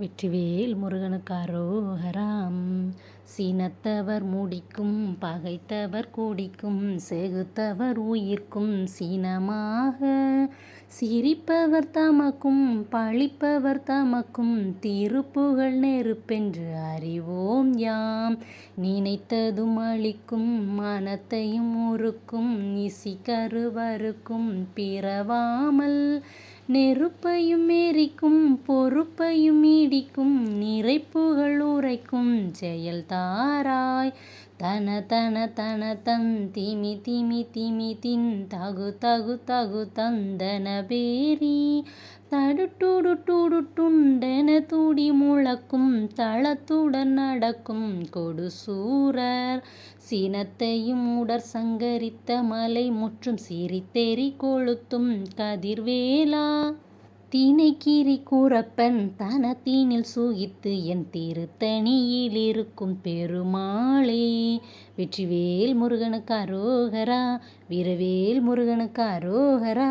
வெற்றிவேல் முருகனுக்கு அரோகராம். சீனத்தவர் முடிக்கும் பகைத்தவர் கூடிக்கும் செகுத்தவர் உயிர்க்கும் சீனமாக. சிரிப்பவர் தமக்கும் பழிப்பவர் தமக்கும் திருப்புகழ் நெருப்பென்று அறிவோம் யாம். நினைத்ததும் அளிக்கும் மனத்தையும் உருக்கும் இசிக்கருவருக்கும் பிறவாமல் நெருப்பையும் எரிக்கும் பொறுப்பையும் இடிக்கும் நிறைப்புகள் உரைக்கும் செயல் தாராய். தன தன தன தன் திமி திமி திமி தின் தகு தகு தகு தந்தன பேரி. தடுட்டுடு டுடு டுண்டென துடி முழக்கும் தளத்துடன் நடக்கும் கொடுசூரர் சினத்தையும் உடற் சங்கரித்த மலை முற்றும் சிரித்தெறி கொளுத்தும் கதிர்வேலா. தினைக்கிரி கூறப்பன் தனத்தீனில் சூகித்து என் திருத்தணியில் இருக்கும் பெருமாளே. வெற்றிவேல் முருகனுக்கு அரோகரா வீரவேல் முருகனுக்கு அரோகரா.